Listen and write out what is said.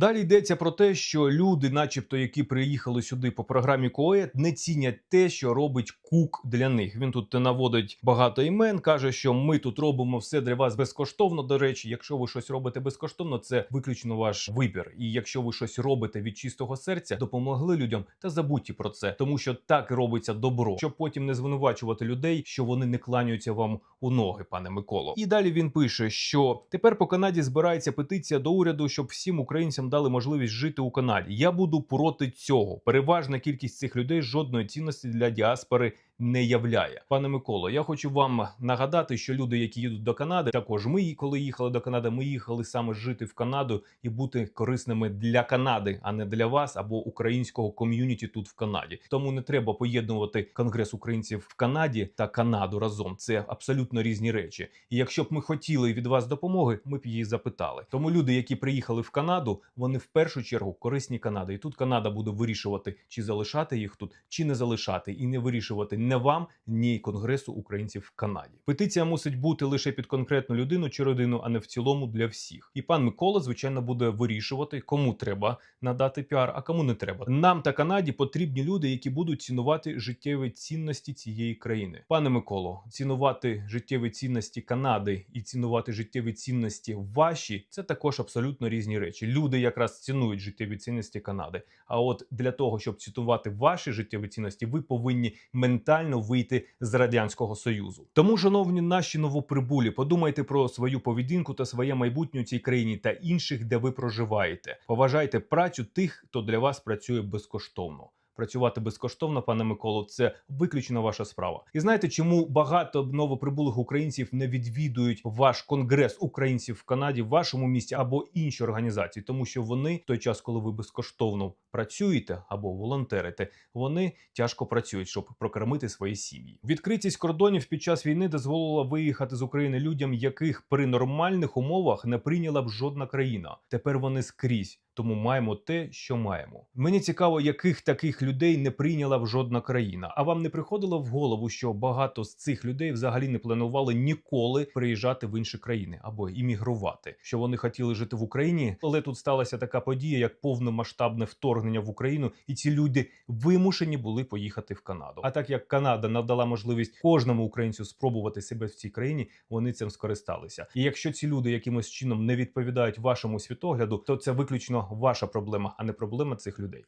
Далі йдеться про те, що люди, начебто, які приїхали сюди по програмі КОЕ, не цінять те, що робить Кук для них. Він тут наводить багато імен, каже, що ми тут робимо все для вас безкоштовно. До речі, якщо ви щось робите безкоштовно, це виключно ваш вибір. І якщо ви щось робите від чистого серця, допомогли людям, та забудьте про це, тому що так робиться добро, щоб потім не звинувачувати людей, що вони не кланяються вам у ноги, пане Миколо. І далі він пише, що тепер по Канаді збирається петиція до уряду, щоб всім українцям дали можливість жити у Канаді. Я буду проти цього. Переважна кількість цих людей жодної цінності для діаспори не являє. Пане Миколо, я хочу вам нагадати, що люди, які їдуть до Канади, також ми, коли їхали до Канади, ми їхали саме жити в Канаду і бути корисними для Канади, а не для вас або українського ком'юніті тут в Канаді. Тому не треба поєднувати конгрес українців в Канаді та Канаду разом. Це абсолютно різні речі. І якщо б ми хотіли від вас допомоги, ми б її запитали. Тому люди, які приїхали в Канаду, вони в першу чергу корисні Канади. І тут Канада буде вирішувати, чи залишати їх тут, чи не залишати, і не вирішувати не вам, ні конгресу українців в Канаді. Петиція мусить бути лише під конкретну людину чи родину, а не в цілому для всіх. І пан Микола, звичайно, буде вирішувати, кому треба надати піар, а кому не треба. Нам та Канаді потрібні люди, які будуть цінувати життєві цінності цієї країни. Пане Миколо, цінувати життєві цінності Канади і цінувати життєві цінності ваші це також абсолютно різні речі. Люди якраз цінують життєві цінності Канади. А от для того, щоб цитувати ваші життєві цінності, ви повинні ментально вийти з радянського союзу. Тому, шановні наші новоприбулі, подумайте про свою поведінку та своє майбутнє у цій країні та інших, де ви проживаєте. Поважайте працю тих, хто для вас працює безкоштовно. Працювати безкоштовно, пане Миколо, це виключно ваша справа. І знаєте, чому багато новоприбулих українців не відвідують ваш конгрес українців в Канаді, в вашому місті або інші організації, тому що вони в той час, коли ви безкоштовно працюєте або волонтерите, вони тяжко працюють, щоб прокормити свої сім'ї. Відкритість кордонів під час війни дозволила виїхати з України людям, яких при нормальних умовах не прийняла б жодна країна. Тепер вони скрізь. Тому маємо те, що маємо. Мені цікаво, яких таких людей не прийняла б жодна країна. А вам не приходило в голову, що багато з цих людей взагалі не планували ніколи приїжджати в інші країни або іммігрувати, що вони хотіли жити в Україні, але тут сталася така подія, як повномасштабне вторгнення в Україну, і ці люди вимушені були поїхати в Канаду. А так як Канада надала можливість кожному українцю спробувати себе в цій країні, вони цим скористалися. І якщо ці люди якимось чином не відповідають вашому світогляду, то це виключно ваша проблема, а не проблема цих людей.